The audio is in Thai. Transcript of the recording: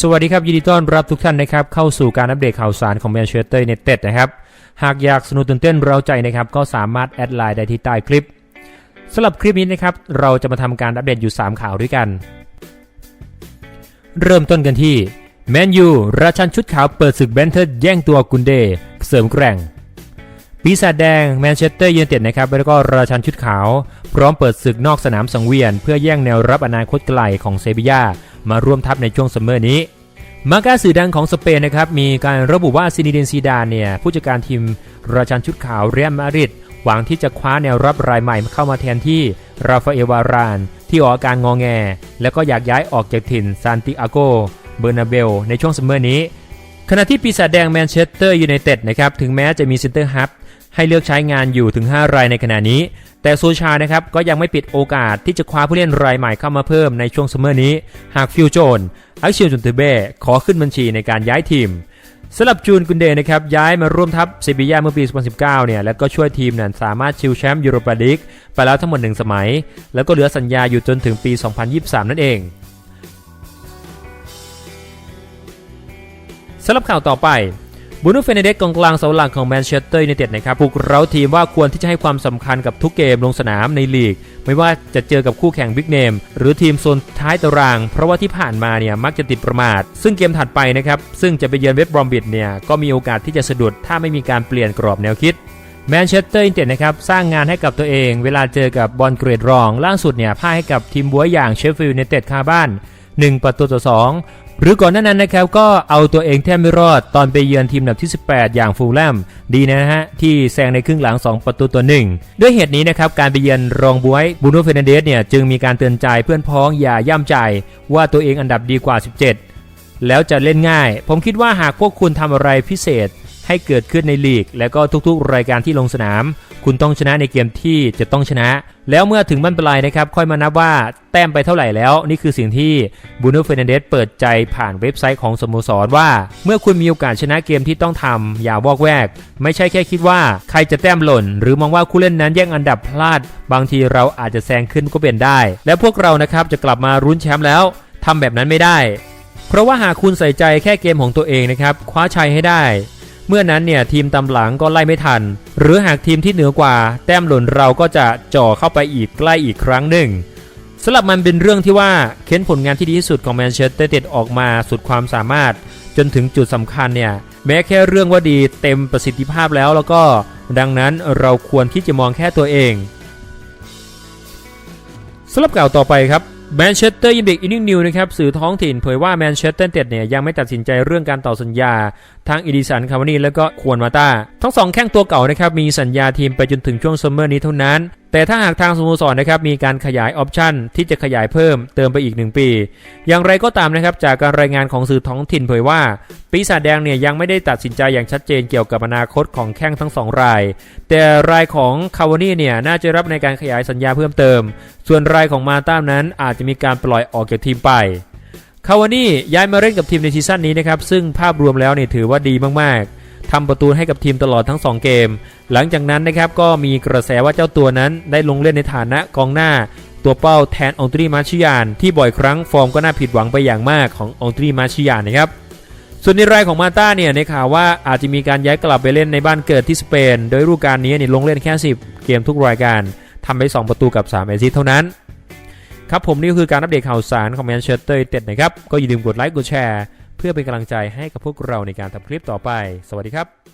สวัสดีครับ ยินดีต้อนรับทุกท่านนะครับ เข้าสู่การอัปเดตข่าวสารของแมนเชสเตอร์ n นเต็ดนะครับ หากอยากสนุกตื่นเต้นเราใจนะครับ ก็สามารถแอดไลน์ได้ที่ใต้คลิปสำหรับคลิปนี้นะครับ เราจะมาทำการอัปเดตอยู่ 3 ข่าวด้วยกัน เริ่มต้นกันที่แมนยูราชันชุดขาวเปิดศึกแบนเทอร์แย่งตัวกุนเด เสริมแกร่ง ปีศาจแดงแมนเชสเตอร์ยูไนเต็ดนะครับแล้วก็ราชันชุดขาว พร้อมเปิดศึกนอกสนามสังเวียน เพื่อแย่งแนวรับอนาคตไกลของเซบียา มาร่วมทัพในช่วงซัมเมอร์นี้ มาก้าสื่อดังของสเปนนะครับมีการระบุว่าซินิเดนซีดานเนี่ยผู้จัดการทีมราชันชุดขาวเรียลมาริดหวังที่จะคว้าแนวรับรายใหม่เข้ามาแทนที่ราฟาเอวาราน ที่ออกอาการงอแง แล้วก็อยากย้ายออกจากถิ่นซานติอาโกเบอร์นาเบลในช่วงซัมเมอร์นี้ ขณะที่ปีศาจแดงแมนเชสเตอร์ยูไนเต็ดนะครับถึงแม้จะมีเซนเตอร์ฮับให้เลือกใช้งานอยู่ถึง 5 รายในขณะนี้ แต่โซชานะครับก็ยังไม่ปิดโอกาสที่จะคว้าผู้เล่นรายใหม่เข้ามาเพิ่มในช่วงซัมเมอร์นี้ หากฟิวโจนอักเชียจุนเตเบ้ขอขึ้นบัญชีในการย้ายทีมสำหรับจูนกุนเดย์นะครับย้ายมาร่วมทัพเซบียาเมื่อปี 2019 เนี่ยแล้วก็ช่วยทีมนั้นสามารถชิงแชมป์ยูโรปาลีกไปแล้วทั้งหมด 1 สมัย แล้วก็เหลือสัญญาอยู่จนถึงปี 2023 นั่นเองสำหรับข่าวต่อไป บูน่เฟเนเดสกองกลางเสาหลักของแมนเชสเตอร์ยูไนเต็ดนะครับปลุกเร้าทีมว่าควรที่จะให้ความสำคัญกับทุกเกมลงสนามในลีก ไม่ว่าจะเจอกับคู่แข่งบิ๊กเนมหรือทีมโซนท้ายตาราง เพราะว่าที่ผ่านมาเนี่ยมักจะติดประมาท ซึ่งเกมถัดไปนะครับ ซึ่งจะไปเยือนเวสต์บรอมบิดเนี่ยก็มีโอกาสที่จะสะดุดถ้าไม่มีการเปลี่ยนกรอบแนวคิดแมนเชสเตอร์ยูไนเต็ดนะครับสร้างงานให้กับตัวเอง เวลาเจอกับบอลเกรดรอง ล่าสุดเนี่ยพ่ายให้กับทีมบัวอย่างเชฟฟิลด์ยูไนเต็ดคาบ้าน 1 ประตูต่อ 2 หรือก่อนหน้านั้นนะครับก็เอาตัวเองแทบไม่รอดตอนไปเยือนทีมอันดับที่ 18 อย่างฟูลแลมดีนะฮะ ที่แซงในครึ่งหลัง 2 ประตูต่อ1ด้วยเหตุนี้นะครับ การไปเยือนรองบวยบูโนเฟรนันเดสเนี่ยจึงมีการเตือนใจเพื่อนพ้องอย่าย่ำใจว่าตัวเองอันดับดีกว่า 17 แล้วจะเล่นง่าย ผมคิดว่าหากพวกคุณทำอะไรพิเศษ ให้เกิดขึ้นในลีก และก็ทุกๆ รายการที่ลงสนาม คุณต้องชนะในเกมที่จะต้องชนะ แล้วเมื่อถึงบั้นปลายนะครับ ค่อยมานับว่าแต้มไปเท่าไหร่แล้ว นี่คือสิ่งที่บูโนเฟนเดสเปิดใจผ่านเว็บไซต์ของสโมสรว่า เมื่อคุณมีโอกาสชนะเกมที่ต้องทำอย่าวอกแวก ไม่ใช่แค่คิดว่าใครจะแต้มหล่น หรือมองว่าคู่เล่นนั้นแย่งอันดับพลาด บางทีเราอาจจะแซงขึ้นก็เป็นได้ และพวกเรานะครับจะกลับมารุ้นแชมป์แล้วทำแบบนั้นไม่ได้ เพราะว่าหากคุณใส่ใจแค่เกมของตัวเองนะครับคว้าชัยให้ได้ เมื่อนั้นเนี่ยทีมตำหลังก็ไล่ไม่ทัน หรือหากทีมที่เหนือกว่า แต้มหล่นเราก็จะจ่อเข้าไปอีกใกล้อีกครั้งหนึ่งสำหรับมันเป็นเรื่องที่ว่าเค้นผลงานที่ดีที่สุดของแมนเชสเตอร์เต็ดออกมาสุดความสามารถ จนถึงจุดสำคัญเนี่ยแม้แค่เรื่องว่าดีเต็มประสิทธิภาพแล้วแล้วก็ ดังนั้นเราควรที่จะมองแค่ตัวเองสำหรับข่าวต่อไปครับ แมนเชสเตอร์ยินเด็กอินนิ่งนิวนะครับสื่อท้องถิ่นเผยว่าแมนเชสเตอร์เต็ดเนี่ยยังไม่ตัดสินใจเรื่องการต่อสัญญา ทั้งอีดิสันคาวานีและก็ควนมาตาทั้งสองแข้งตัวเก่านะครับมีสัญญาทีมไปจนถึงช่วงซัมเมอร์นี้เท่านั้น แต่ถ้าหากทางสโมสรนะครับมีการขยายออปชันที่จะขยายเพิ่มเติมไปอีก 1 ปี อย่างไรก็ตามนะครับจากการรายงานของสื่อท้องถิ่นเผยว่า ปีศาจแดงเนี่ยยังไม่ได้ตัดสินใจอย่างชัดเจนเกี่ยวกับอนาคตของแข้งทั้งสองราย แต่รายของคาวานี่เนี่ยน่าจะรับในการขยายสัญญาเพิ่มเติม ส่วนรายของมาต้ามนั้นอาจจะมีการปล่อยออกจากทีมไปคาวานี่ย้ายมาเล่นกับทีมในซีซั่นนี้นะครับซึ่งภาพรวมแล้วเนี่ยถือว่าดีมากๆทำประตูให้กับทีมตลอดทั้ง 2 เกม หลังจากนั้นนะครับก็มีกระแสว่าเจ้าตัวนั้นได้ลงเล่นในฐานะกองหน้า ตัวเป้าแทนองตรีมาชิยาน ที่บ่อยครั้งฟอร์มก็น่าผิดหวังไปอย่างมากขององตรีมาชิยานนะครับส่วนในรายของมาต้าเนี่ยในข่าวว่าอาจจะมีการย้ายกลับไปเล่นในบ้านเกิดที่สเปน โดยฤดูกาลนี้เนี่ยลงเล่นแค่ 10 เกมทุกรายการทำไป 2 ประตูกับ 3 แอสซิสต์เท่านั้น ครับผมนี่ก็คือการอัปเดตข่าวสารของแมนเชสเตอร์ยูไนเต็ดนะครับ ก็อย่าลืมกดไลค์กดแชร์ เพื่อเป็นกำลังใจให้กับพวกเราในการทำคลิปต่อไป สวัสดีครับ